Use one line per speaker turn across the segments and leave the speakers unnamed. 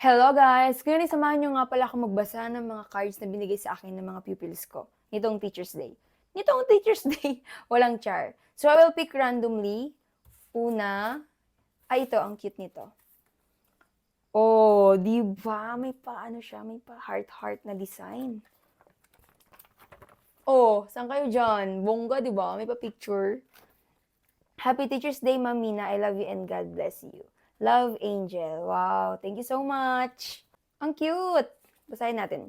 Hello guys! Ngayon isamahan nyo nga pala ako magbasa ng mga cards na binigay sa akin ng mga pupils ko nitong Teacher's Day. Nitong Teacher's Day, walang char. So I will pick randomly. Una, ay ito, ang cute nito. Oh, di ba? May pa, ano siya, may pa heart-heart na design. Oh, saan kayo dyan? Bongga, di ba? May pa picture. Happy Teacher's Day, Mamina. I love you and God bless you. Love Angel. Wow, thank you so much. Ang cute. Basahin natin.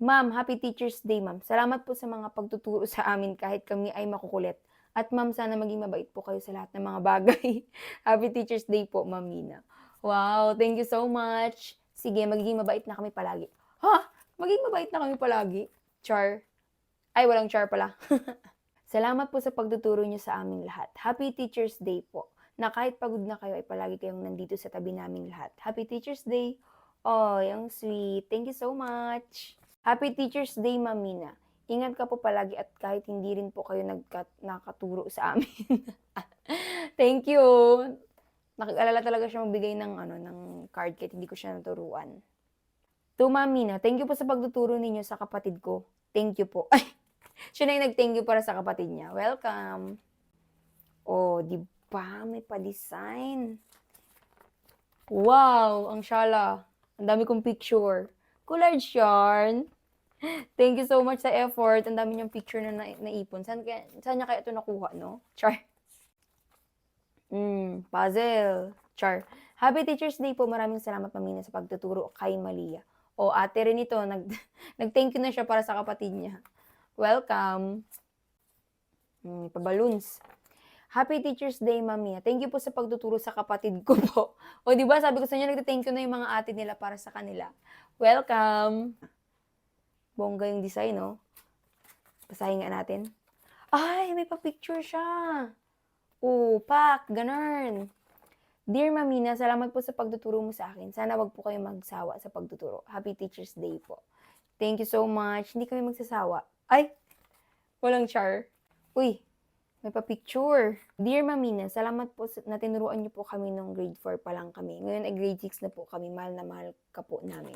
Ma'am, happy Teacher's Day, ma'am. Salamat po sa mga pagtuturo sa amin kahit kami ay makukulit. At ma'am, sana maging mabait po kayo sa lahat ng mga bagay. happy Teacher's Day po, Ma'am Mina. Wow, thank you so much. Sige, magiging mabait na kami palagi. Ha? Magiging mabait na kami palagi? Char. Ay, walang char pala. Salamat po sa pagtuturo niyo sa aming lahat. Happy Teacher's Day po na kahit pagod na kayo ay palagi kayong nandito sa tabi naming lahat. Happy Teacher's Day! Oh, yung sweet. Thank you so much. Happy Teacher's Day, Mamina. Ingat ka po palagi at kahit hindi rin po kayo nagka- nakaturo sa amin. Thank you. Nakag-alala talaga siya magbigay ng ano ng card kahit hindi ko siya naturuan. To Mamina, thank you po sa pagtuturo ninyo sa kapatid ko. Thank you po. Siya na yung nag-thank you para sa kapatid niya. Welcome. Oh, di ba? May pa-design. Wow, ang shala. Ang dami kong picture. Collage yarn. Thank you so much sa effort. Ang dami niyang picture na, na naipon. Saan, kaya, saan niya kaya ito nakuha, no? Char. Mm, puzzle. Char. Happy Teacher's Day po. Maraming salamat, Mamina, sa pagtuturo kay Malia. O, ate rin ito. Nag, nag-thank you na siya para sa kapatid niya. Welcome. Mm, pa-balloons. Happy Teacher's Day, Mami. Thank you po sa pagtuturo sa kapatid ko po. O, di ba? Sabi ko sa inyo, nagte-thank you na yung mga ate nila para sa kanila. Welcome. Bongga yung design, no? Basahin nga natin. Ay, may pa-picture siya. Oh, pak, ganun. Dear Mamina, salamat po sa pagtuturo mo sa akin. Sana wag po kayo magsawa sa pagtuturo. Happy Teacher's Day po. Thank you so much. Hindi kami magsasawa. Ay, walang char. Uy, may pa-picture. Dear Mamina, salamat po na tinuruan niyo po kami nung grade 4 pa lang kami. Ngayon ay grade 6 na po kami. Mahal na mahal ka po namin.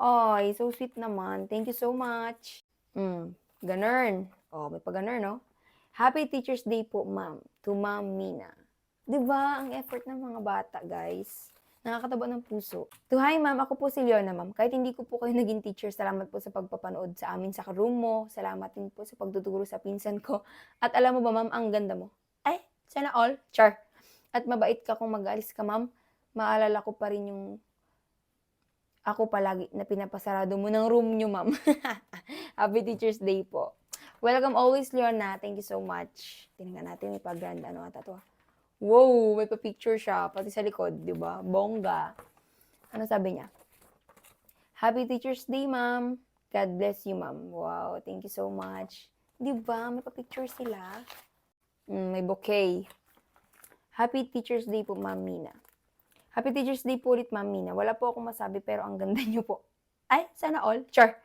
Ay, so sweet naman. Thank you so much. Mm, ganun. Oh, may pa ganun, no? Happy Teacher's Day po, ma'am. To Ma'am Mina. 'Di ba Ang effort ng mga bata, guys. Nakakataba ng puso. To hi, ma'am. Ako po si Leona, ma'am. Kahit hindi ko po kayo naging teacher, salamat po sa pagpapanood sa amin sa room mo. Salamat din po sa pagtuturo sa pinsan ko. At alam mo ba, ma'am, ang ganda mo. Ay, sana all. Char. At mabait ka kung mag-alis ka, ma'am. Maalala ko pa rin yung ako palagi na pinapasarado mo ng room nyo, ma'am. Happy Teacher's Day po. Welcome always, Leona. Thank you so much. Tingnan natin, may pag-grand ano ata to. Wow, may pa-picture siya, pati sa likod, di ba? Bongga. Ano sabi niya? Happy Teacher's Day, ma'am. God bless you, ma'am. Wow, thank you so much. Di ba? May pa-picture sila. Mm, may bouquet. Happy Teacher's Day po, Ma'am Mina. Happy Teacher's Day po ulit, Ma'am Mina. Wala po akong masabi pero ang ganda niyo po. Ay, sana all. Sure.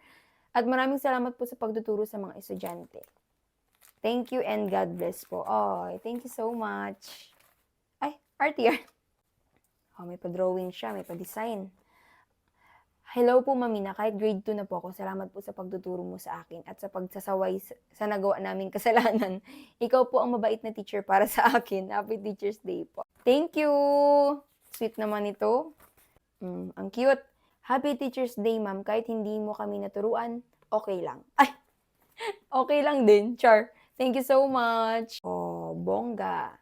At maraming salamat po sa pagtuturo sa mga estudyante. Thank you and God bless po. Oh, thank you so much. RTR. Oh, may pa-drawing siya, may pa-design. Hello po, Mamina. Kahit grade 2 na po ako, salamat po sa pagtuturo mo sa akin at sa pagsasaway sa, sa nagawa naming kasalanan. Ikaw po ang mabait na teacher para sa akin. Happy Teacher's Day po. Thank you! Sweet naman ito. Mm, ang cute. Happy Teacher's Day, ma'am. Kahit hindi mo kami naturuan, okay lang. Ay! Okay lang din, Char. Thank you so much. Oh, bongga.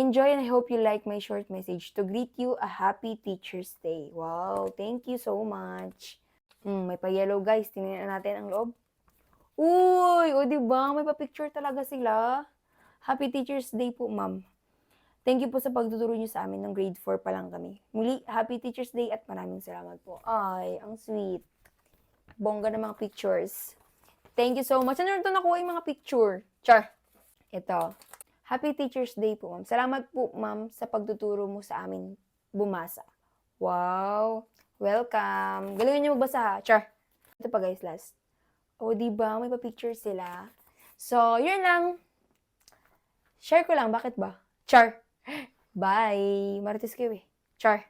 Enjoy and I hope you like my short message to greet you a happy Teacher's Day. Wow, thank you so much. Mm, may pa-yellow guys. Tingnan natin ang loob. Uy, o di ba? May pa-picture talaga sila. Happy Teacher's Day po, ma'am. Thank you po sa pagtuturo niyo sa amin ng grade 4 pa lang kami. Muli, Happy Teacher's Day at maraming salamat po. Ay, ang sweet. Bongga ng mga pictures. Thank you so much. Ano ito nakuha yung mga picture? Char. Ito. Happy Teacher's Day po, ma'am. Salamat po, ma'am, sa pagtuturo mo sa amin bumasa. Wow. Welcome. Galingan niyo magbasa, ha? Char. Ito pa, guys, last. O, di ba? May pa-picture sila. So, yun lang. Share ko lang. Bakit ba? Char. Bye. Marites kayo eh. Char.